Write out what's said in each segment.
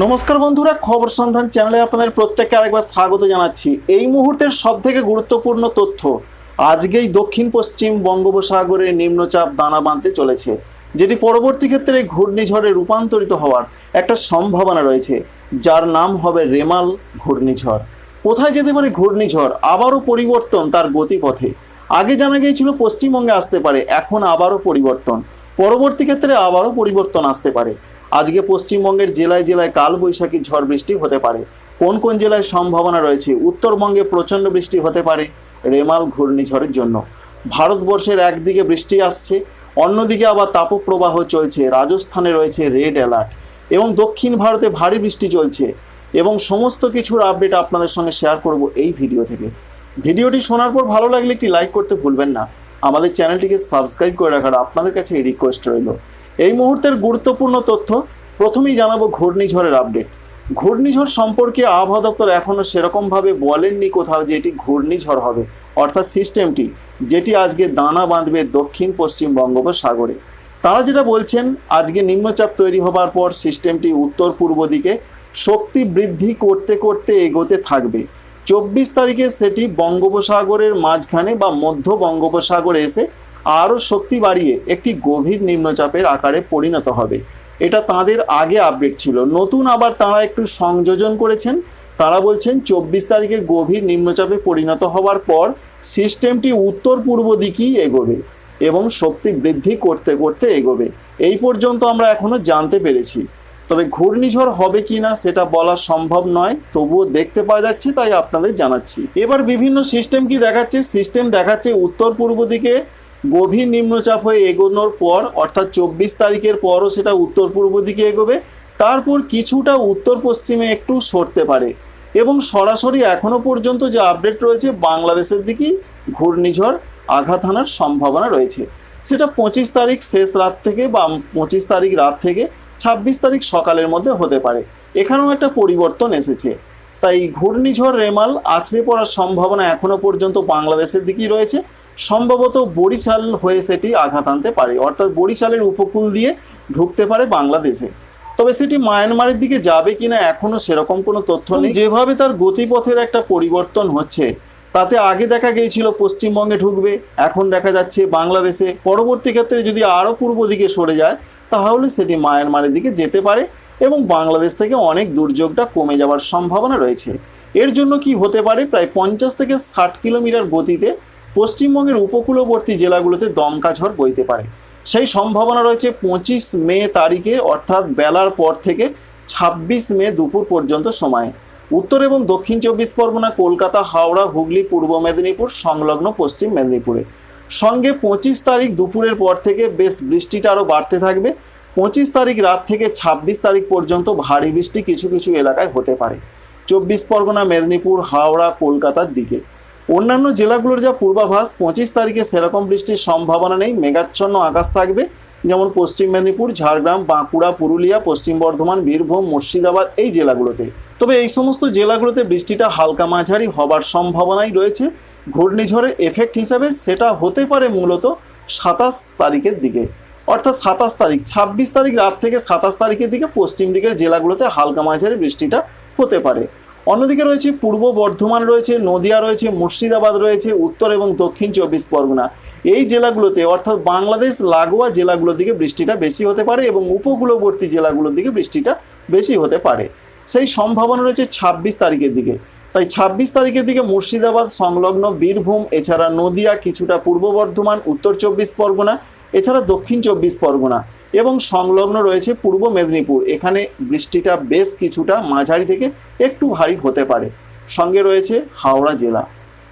নমস্কার বন্ধুরা, খবর সন্ধান চ্যানেলে আপনাদের প্রত্যেককে আরেকবার স্বাগত জানাচ্ছি। এই মুহূর্তের সব থেকে গুরুত্বপূর্ণ তথ্য, আজকেই দক্ষিণ পশ্চিম বঙ্গোপসাগরে নিম্নচাপ দানা বাঁধতে চলেছে, যেটি পরবর্তী ক্ষেত্রে ঘূর্ণিঝড়ে রূপান্তরিত হওয়ার একটা সম্ভাবনা রয়েছে, যার নাম হবে রেমাল ঘূর্ণিঝড়। কোথায় যেতে পারে ঘূর্ণিঝড়? আবারও পরিবর্তন তার গতিপথে। আগে জানা গিয়েছিল পশ্চিমবঙ্গে আসতে পারে, এখন আবারও পরিবর্তন। পরবর্তী ক্ষেত্রে আবারও পরিবর্তন আসতে পারে। আজকে পশ্চিমবঙ্গের জেলায় জেলায় কাল বৈশাখী ঝড় বৃষ্টি হতে পারে। কোন কোন জেলায় সম্ভাবনা রয়েছে? উত্তরবঙ্গে প্রচণ্ড বৃষ্টি হতে পারে রেমাল ঘূর্ণিঝড়ের জন্য। ভারতবর্ষের একদিকে বৃষ্টি আসছে, অন্যদিকে আবার তাপপ্রবাহ চলছে। রাজস্থানে রয়েছে রেড অ্যালার্ট এবং দক্ষিণ ভারতে ভারী বৃষ্টি চলছে এবং সমস্ত কিছুর আপডেট আপনাদের সঙ্গে শেয়ার করব এই ভিডিও থেকে। ভিডিওটি শোনার পর ভালো লাগলে একটি লাইক করতে ভুলবেন না। আমাদের চ্যানেলটিকে সাবস্ক্রাইব করে রাখার আপনাদের কাছে রিকোয়েস্ট রইল। এই মুহূর্তের গুরুত্বপূর্ণ তথ্য, প্রথমেই জানাব ঘূর্ণিঝড়ের আপডেট ঘূর্ণিঝড় সম্পর্কে আবহাওয়া দপ্তর এখনও সেরকমভাবে বলেননি কোথাও যে এটি ঘূর্ণিঝড় হবে, অর্থাৎ সিস্টেমটি যেটি আজকে দানা বাঁধবে দক্ষিণ পশ্চিম বঙ্গোপসাগরে। তারা যেটা বলছেন, আজকে নিম্নচাপ তৈরি হবার পর সিস্টেমটি উত্তর পূর্ব দিকে শক্তি বৃদ্ধি করতে করতে এগোতে থাকবে। চব্বিশ তারিখে সেটি বঙ্গোপসাগরের মাঝখানে বা মধ্য বঙ্গোপসাগরে এসে আরও শক্তি বাড়িয়ে একটি গভীর নিম্নচাপের আকারে পরিণত হবে। এটা তাদের আগে আপডেট ছিল। নতুন আবার তারা একটু সংযোজন করেছেন। তারা বলছেন, চব্বিশ তারিখে গভীর নিম্নচাপে পরিণত হওয়ার পর সিস্টেমটি উত্তর পূর্ব দিকেই এগোবে এবং শক্তি বৃদ্ধি করতে করতে এগোবে। এই পর্যন্ত আমরা এখনও জানতে পেরেছি। তবে ঘূর্ণিঝড় হবে কি না সেটা বলা সম্ভব নয়, তবুও দেখতে পাওয়া যাচ্ছে, তাই আপনাদের জানাচ্ছি। এবার বিভিন্ন সিস্টেম কি দেখাচ্ছে? সিস্টেম দেখাচ্ছে উত্তর পূর্ব দিকে গভীর নিম্নচাপ হয়ে এগোনোর পর, অর্থাৎ চব্বিশ তারিখের পরও সেটা উত্তর পূর্ব দিকে এগোবে, তারপর কিছুটা উত্তর পশ্চিমে একটু সরতে পারে এবং সরাসরি এখনও পর্যন্ত যে আপডেট রয়েছে, বাংলাদেশের দিকেই ঘূর্ণিঝড় আঘাত হানার সম্ভাবনা রয়েছে। সেটা পঁচিশ তারিখ শেষ রাত থেকে বা পঁচিশ তারিখ রাত থেকে ছাব্বিশ তারিখ সকালের মধ্যে হতে পারে। এখানেও একটা পরিবর্তন এসেছে। তাই ঘূর্ণিঝড় রেমাল আছড়ে পড়ার সম্ভাবনা এখনও পর্যন্ত বাংলাদেশের দিকেই রয়েছে। সম্ভবত বরিশাল হয়ে সেটি আঘাত আনতে পারে। অর্থাৎ বরিশালের উপকূল দিয়ে ঢুকতে পারে বাংলাদেশে। তবে সেটি মায়ানমারের দিকে যাবে কিনা এখনও সেরকম কোনো তথ্য নেই। যেভাবে তার গতিপথের একটা পরিবর্তন হচ্ছে তাতে আগে দেখা গিয়েছিল পশ্চিমবঙ্গে ঢুকবে এখন দেখা যাচ্ছে বাংলাদেশে। পরবর্তী ক্ষেত্রে যদি আরও পূর্ব দিকে সরে যায় তাহলে সেটি মায়ানমারের দিকে যেতে পারে এবং বাংলাদেশ থেকে অনেক দুর্যোগটা কমে যাওয়ার সম্ভাবনা রয়েছে। এর জন্য কি হতে পারে প্রায় পঞ্চাশ থেকে ষাট কিলোমিটার গতিতে পশ্চিমবঙ্গের উপকূলবর্তী জেলাগুলোতে দমকা ঝড় বইতে পারে। সেই সম্ভাবনা রয়েছে পঁচিশ মে তারিখে, অর্থাৎ বেলার পর থেকে ছাব্বিশ মে দুপুর পর্যন্ত সময়ে। উত্তর এবং দক্ষিণ চব্বিশ পরগনা, কলকাতা, হাওড়া, হুগলি, পূর্ব মেদিনীপুর, সংলগ্ন পশ্চিম মেদিনীপুরে। সঙ্গে পঁচিশ তারিখ দুপুরের পর থেকে বেশ বৃষ্টিটা আরও বাড়তে থাকবে। পঁচিশ তারিখ রাত থেকে ছাব্বিশ তারিখ পর্যন্ত ভারী বৃষ্টি কিছু কিছু এলাকায় হতে পারে। চব্বিশ পরগনা, মেদিনীপুর, হাওড়া, কলকাতার দিকে। অন্যান্য জেলাগুলোর যা পূর্বাভাস, পঁচিশ তারিখে সেরকম বৃষ্টির সম্ভাবনা নেই, মেঘাচ্ছন্ন আকাশ থাকবে। যেমন পশ্চিম মেদিনীপুর, ঝাড়গ্রাম, বাঁকুড়া, পুরুলিয়া, পশ্চিম বর্ধমান, বীরভূম, মুর্শিদাবাদ এই জেলাগুলোতে। তবে এই সমস্ত জেলাগুলোতে বৃষ্টিটা হালকা মাঝারি হবার সম্ভাবনাই রয়েছে। ঘূর্ণিঝড়ের এফেক্ট হিসাবে সেটা হতে পারে মূলত সাতাশ তারিখের দিকে। অর্থাৎ সাতাশ তারিখ, ছাব্বিশ তারিখ রাত থেকে সাতাশ তারিখের দিকে পশ্চিম দিকের জেলাগুলোতে হালকা মাঝারি বৃষ্টিটা হতে পারে। অন্যদিকে রয়েছে পূর্ব বর্ধমান রয়েছে, নদিয়া রয়েছে, মুর্শিদাবাদ রয়েছে, উত্তর এবং দক্ষিণ চব্বিশ পরগনা। এই জেলাগুলোতে, অর্থাৎ বাংলাদেশ লাগোয়া জেলাগুলোর দিকে বৃষ্টিটা বেশি হতে পারে এবং উপকূলবর্তী জেলাগুলোর দিকে বৃষ্টিটা বেশি হতে পারে। সেই সম্ভাবনা রয়েছে ছাব্বিশ তারিখের দিকে। তাই ছাব্বিশ তারিখের দিকে মুর্শিদাবাদ, সংলগ্ন বীরভূম, এছাড়া নদিয়া, কিছুটা পূর্ব বর্ধমান, উত্তর চব্বিশ পরগনা, এছাড়া দক্ষিণ চব্বিশ পরগনা। এবং সংলগ্ন রয়েছে পূর্ব মেদিনীপুর। এখানে বৃষ্টিটা বেশ কিছুটা মাঝারি থেকে একটু ভারী হতে পারে। সঙ্গে রয়েছে হাওড়া জেলা।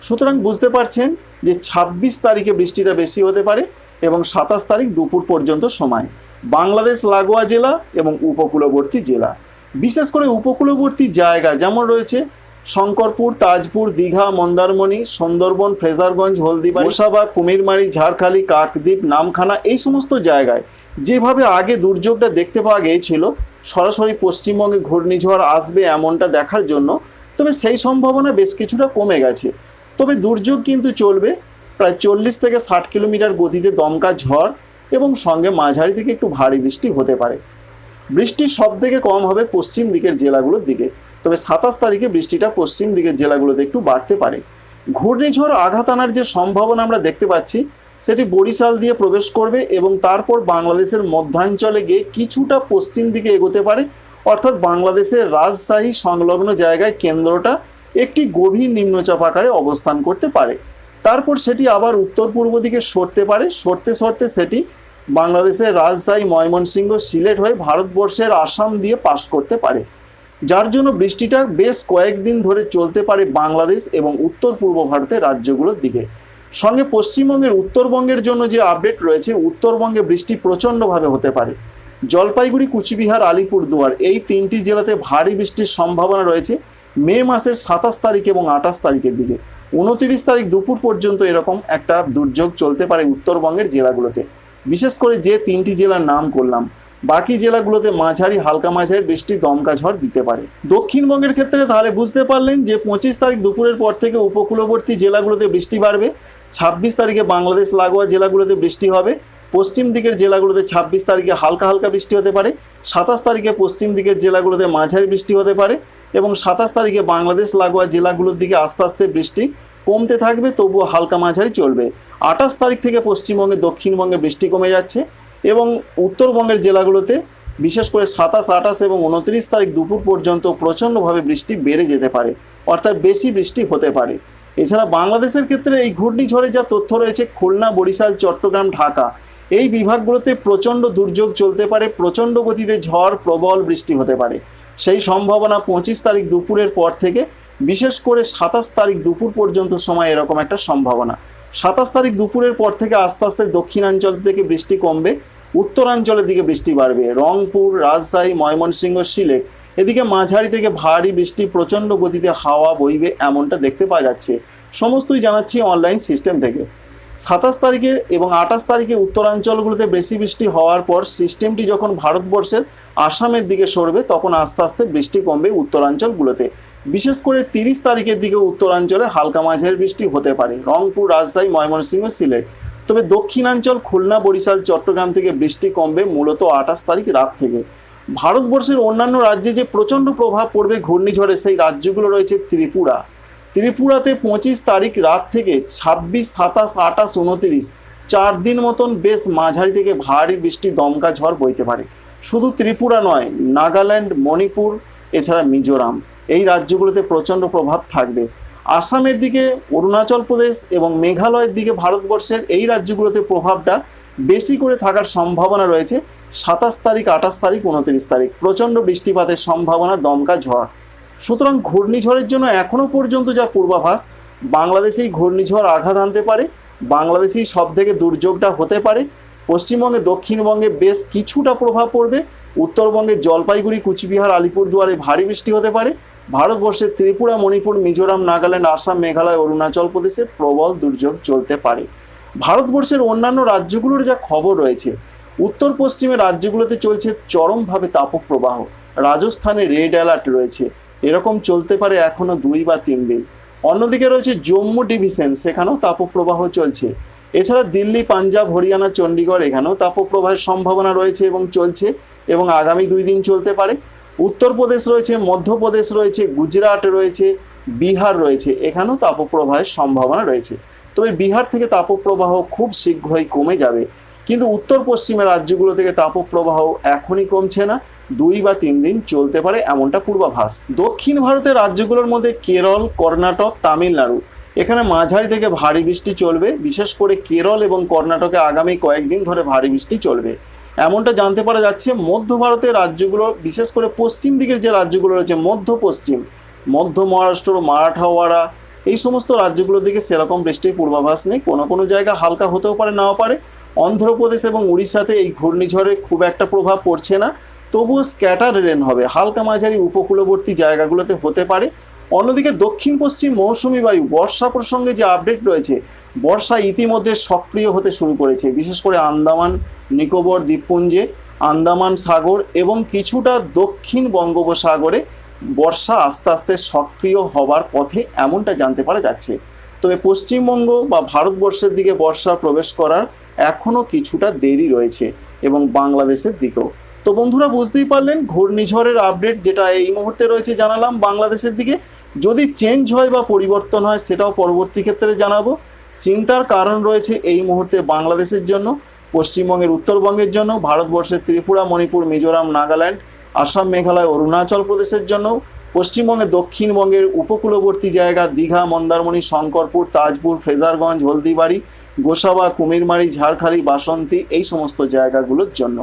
সুতরাং বুঝতে পারছেন যে ছাব্বিশ তারিখে বৃষ্টিটা বেশি হতে পারে এবং সাতাশ তারিখ দুপুর পর্যন্ত সময়। বাংলাদেশ লাগোয়া জেলা এবং উপকূলবর্তী জেলা। বিশেষ করে উপকূলবর্তী জায়গা যেমন রয়েছে শঙ্করপুর, তাজপুর, দীঘা, মন্দারমণি, সুন্দরবন, ফ্রেজারগঞ্জ, হলদিবাড়ি গোসাবা কুমিরমারি, ঝাড়খালি, কাকদ্বীপ, নামখানা এই সমস্ত জায়গায় যেভাবে আগে দুর্যোগটা দেখতে পাওয়া গিয়েছিল, সরাসরি পশ্চিমবঙ্গে ঘূর্ণিঝড় আসবে এমনটা দেখার জন্য, তবে সেই সম্ভাবনা বেশ কিছুটা কমে গেছে। তবে দুর্যোগ কিন্তু চলবে, প্রায় চল্লিশ থেকে ষাট কিলোমিটার গতিতে দমকা ঝড় এবং সঙ্গে মাঝারি থেকে একটু ভারী বৃষ্টি হতে পারে। বৃষ্টি সব থেকে কম হবে পশ্চিম দিকের জেলাগুলোর দিকে। তবে সাতাশ তারিখে বৃষ্টিটা পশ্চিম দিকের জেলাগুলোতে একটু বাড়তে পারে। ঘূর্ণিঝড় আঘাত আনার যে সম্ভাবনা আমরা দেখতে পাচ্ছি, সেটি বরিশাল দিয়ে প্রবেশ করবে এবং তারপর বাংলাদেশের মধ্যাঞ্চলে গিয়ে কিছুটা পশ্চিম দিকে এগোতে পারে। অর্থাৎ বাংলাদেশের রাজশাহী সংলগ্ন জায়গায় কেন্দ্রটা একটি গভীর নিম্নচাপ আকারে অবস্থান করতে পারে। তারপর সেটি আবার উত্তর পূর্ব দিকে সরতে পারে। সরতে সরতে সেটি বাংলাদেশের রাজশাহী, ময়মনসিংহ, সিলেট হয়ে ভারতবর্ষের আসাম দিয়ে পাশ করতে পারে। যার জন্য বৃষ্টিটা বেশ কয়েকদিন ধরে চলতে পারে বাংলাদেশ এবং উত্তর পূর্ব ভারতের রাজ্যগুলোর দিকে। সঙ্গে পশ্চিমবঙ্গের উত্তরবঙ্গের জন্য যে আপডেট রয়েছে, উত্তরবঙ্গে বৃষ্টি প্রচণ্ডভাবে হতে পারে। জলপাইগুড়ি, কুচবিহার, আলিপুরদুয়ার এই তিনটি জেলাতে ভারী বৃষ্টির সম্ভাবনা রয়েছে মে মাসের সাতাশ তারিখ এবং আঠাশ তারিখের দিকে। উনতিরিশ তারিখ দুপুর পর্যন্ত এরকম একটা দুর্যোগ চলতে পারে উত্তরবঙ্গের জেলাগুলোতে। বিশেষ করে যে তিনটি জেলার নাম করলাম বাকি জেলাগুলোতে মাঝারি হালকা মাঝারি বৃষ্টি, দমকা ঝড় দিতে পারে। দক্ষিণবঙ্গের ক্ষেত্রে তাহলে বুঝতে পারলেন যে পঁচিশ তারিখ দুপুরের পর থেকে উপকূলবর্তী জেলাগুলোতে বৃষ্টি বাড়বে। ছাব্বিশ তারিখে বাংলাদেশ লাগোয়া জেলাগুলোতে বৃষ্টি হবে। পশ্চিম দিকের জেলাগুলোতে ছাব্বিশ তারিখে হালকা হালকা বৃষ্টি হতে পারে। সাতাশ তারিখে পশ্চিম দিকের জেলাগুলোতে মাঝারি বৃষ্টি হতে পারে এবং সাতাশ তারিখে বাংলাদেশ লাগোয়া জেলাগুলোর দিকে আস্তে আস্তে বৃষ্টি কমতে থাকবে, তবুও হালকা মাঝারি চলবে। আঠাশ তারিখ থেকে পশ্চিমবঙ্গে দক্ষিণবঙ্গে বৃষ্টি কমে যাচ্ছে। এবং উত্তরবঙ্গের জেলাগুলোতে বিশেষ করে সাতাশ, আঠাশ এবং উনত্রিশ তারিখ দুপুর পর্যন্ত প্রচণ্ডভাবে বৃষ্টি বেড়ে যেতে পারে, অর্থাৎ বেশি বৃষ্টি হতে পারে। এছাড়া বাংলাদেশের ক্ষেত্রে এই ঘূর্ণিঝড়ের যা তথ্য রয়েছে, খুলনা, বরিশাল, চট্টগ্রাম, ঢাকা, এই বিভাগগুলোতে প্রচণ্ড দুর্যোগ চলতে পারে, প্রচণ্ড গতিতে ঝড়, প্রবল বৃষ্টি হতে পারে। সেই সম্ভাবনা পঁচিশ তারিখ দুপুরের পর থেকে, বিশেষ করে সাতাশ তারিখ দুপুর পর্যন্ত সময় এরকম একটা সম্ভাবনা। সাতাশ তারিখ দুপুরের পর থেকে আস্তে আস্তে দক্ষিণাঞ্চল থেকে বৃষ্টি কমবে, উত্তরাঞ্চলের দিকে বৃষ্টি বাড়বে। রংপুর, রাজশাহী, ময়মনসিংহ, সিলেট, এদিকে মাঝারি থেকে ভারী বৃষ্টি প্রচণ্ড গতিতে হাওয়া বইবে এমনটা দেখতে পাওয়া যাচ্ছে। সমস্তই জানাচ্ছি অনলাইন সিস্টেম থেকে। সাতাশ তারিখে এবং আঠাশ তারিখে উত্তরাঞ্চলগুলোতে বেশি বৃষ্টি হওয়ার পর সিস্টেমটি যখন ভারতবর্ষের আসামের দিকে সরবে, তখন আস্তে আস্তে বৃষ্টি কমবে উত্তরাঞ্চলগুলোতে। বিশেষ করে তিরিশ তারিখের দিকে উত্তরাঞ্চলে হালকা মাঝের বৃষ্টি হতে পারে। রংপুর, রাজশাহী, ময়মনসিংহ, সিলেট। তবে দক্ষিণাঞ্চল, খুলনা, বরিশাল, চট্টগ্রাম থেকে বৃষ্টি কমবে মূলত আঠাশ তারিখ রাত থেকে। ভারতবর্ষের অন্যান্য রাজ্যে যে প্রচণ্ড প্রভাব পড়বে ঘূর্ণিঝড়ে সেই রাজ্যগুলো রয়েছে ত্রিপুরা। ত্রিপুরাতে পঁচিশ তারিখ রাত থেকে ছাব্বিশ, সাতাশ, আঠাশ, উনতিরিশ, চার দিন মতন বেশ মাঝারি থেকে ভারী বৃষ্টি দমকা ঝড় বইতে পারে। শুধু ত্রিপুরা নয়, নাগাল্যান্ড, মণিপুর, এছাড়া মিজোরাম। এই রাজ্যগুলোতে প্রচণ্ড প্রভাব থাকবে। আসামের দিকে, অরুণাচল প্রদেশ এবং মেঘালয়ের দিকে ভারতবর্ষের এই রাজ্যগুলোতে প্রভাবটা বেশি করে থাকার সম্ভাবনা রয়েছে। সাতাশ তারিখ, আঠাশ তারিখ, উনত্রিশ তারিখ। প্রচণ্ড বৃষ্টিপাতের সম্ভাবনা, দমকা ঝড়। সুতরাং ঘূর্ণিঝড়ের জন্য এখনও পর্যন্ত যা পূর্বাভাস, বাংলাদেশেই ঘূর্ণিঝড় আঘাত আনতে পারে। বাংলাদেশেই সব থেকে দুর্যোগটা হতে পারে। পশ্চিমবঙ্গে, দক্ষিণবঙ্গে বেশ কিছুটা প্রভাব পড়বে। উত্তরবঙ্গে জলপাইগুড়ি, কুচবিহার, আলিপুরদুয়ারে ভারী বৃষ্টি হতে পারে। ভারতবর্ষের ত্রিপুরা, মণিপুর, মিজোরাম, নাগাল্যান্ড, আসাম, মেঘালয়, অরুণাচল প্রদেশে প্রবল দুর্যোগ চলতে পারে। ভারতবর্ষের অন্যান্য রাজ্যগুলোর যা খবর রয়েছে, উত্তর পশ্চিমের রাজ্যগুলোতে চলছে চরমভাবে তাপপ্রবাহ। রাজস্থানে রেড অ্যালার্ট রয়েছে, এরকম চলতে পারে এখনও দুই বা তিন দিন। অন্যদিকে রয়েছে জম্মু ডিভিশন, সেখানেও তাপপ্রবাহ চলছে। এছাড়া দিল্লি, পাঞ্জাব, হরিয়ানা চণ্ডীগড় এখানেও তাপপ্রবাহের সম্ভাবনা রয়েছে এবং চলছে এবং আগামী দুই দিন চলতে পারে। উত্তরপ্রদেশ রয়েছে, মধ্যপ্রদেশ রয়েছে, গুজরাট রয়েছে, বিহার রয়েছে। এখানেও তাপপ্রবাহের সম্ভাবনা রয়েছে। তবে বিহার থেকে তাপপ্রবাহ খুব শীঘ্রই কমে যাবে। কিন্তু উত্তর পশ্চিমের রাজ্যগুলো থেকে তাপপ্রবাহ এখনই কমছে না। দুই বা তিন দিন চলতে পারে এমনটা পূর্বাভাস। দক্ষিণ ভারতের রাজ্যগুলোর মধ্যে কেরল, কর্ণাটক, তামিলনাড়ু। এখানে মাঝারি থেকে ভারী বৃষ্টি চলবে। বিশেষ করে কেরল এবং কর্ণাটকে আগামী কয়েকদিন ধরে ভারী বৃষ্টি চলবে। এমনটা জানতে পারা যাচ্ছে, মধ্য ভারতের রাজ্যগুলো, বিশেষ করে পশ্চিম দিকের যে রাজ্যগুলো রয়েছে, মধ্য পশ্চিম, মধ্য মহারাষ্ট্র মারাঠাওয়াড়া এই সমস্ত রাজ্যগুলোর দিকে সেরকম বৃষ্টির পূর্বাভাস নেই। কোনো কোনো জায়গা হালকা হতেও পারে, নাও পারে। অন্ধ্রপ্রদেশ এবং উড়িষ্যাতে এই ঘূর্ণিঝড়ের খুব একটা প্রভাব পড়ছে না। তবুও স্ক্যাটার রেন হবে। হালকা মাঝারি উপকূলবর্তী জায়গাগুলোতে হতে পারে। অন্যদিকে দক্ষিণ পশ্চিম মৌসুমি বায়ু, বর্ষা প্রসঙ্গে যে আপডেট রয়েছে বর্ষা ইতিমধ্যে সক্রিয় হতে শুরু করেছে, বিশেষ করে আন্দামান, নিকোবর দ্বীপপুঞ্জে, আন্দামান সাগর এবং কিছুটা দক্ষিণ বঙ্গোপসাগরে বর্ষা আস্তে আস্তে সক্রিয় হবার পথে এমনটা জানতে পারা যাচ্ছে। তবে পশ্চিমবঙ্গ বা ভারতবর্ষের দিকে বর্ষা প্রবেশ করার এখনও কিছুটা দেরি রয়েছে এবং বাংলাদেশের দিকেও। তো বন্ধুরা, বুঝতেই পারলেন, ঘূর্ণিঝড়ের আপডেট যেটা এই মুহূর্তে রয়েছে জানালাম বাংলাদেশের দিকে। যদি চেঞ্জ হয় বা পরিবর্তন হয়, সেটাও পরবর্তী ক্ষেত্রে জানাব। চিন্তার কারণ রয়েছে এই মুহূর্তে বাংলাদেশের জন্য, পশ্চিমবঙ্গের উত্তরবঙ্গের জন্য, ভারতবর্ষের ত্রিপুরা, মণিপুর, মিজোরাম, নাগাল্যান্ড, আসাম, মেঘালয়, অরুণাচল প্রদেশের জন্য, পশ্চিমবঙ্গের দক্ষিণবঙ্গের উপকূলবর্তী জায়গা দীঘা, মন্দারমণি, শঙ্করপুর, তাজপুর ফ্রেজারগঞ্জ হলদিবাড়ি, গোসাবা, কুমিরমারি, ঝাড়খালি, বাসন্তী, এই সমস্ত জায়গাগুলোর জন্য।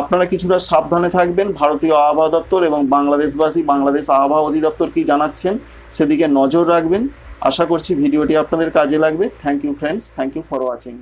আপনারা কিছুটা সাবধানে থাকবেন। ভারতীয় আবহাওয়া দপ্তর এবং বাংলাদেশবাসী, বাংলাদেশ আবহাওয়া অধিদপ্তর কি জানাচ্ছেন, সেদিকে নজর রাখবেন। আশা করছি ভিডিওটি আপনাদের কাজে লাগবে। Thank you friends thank you for watching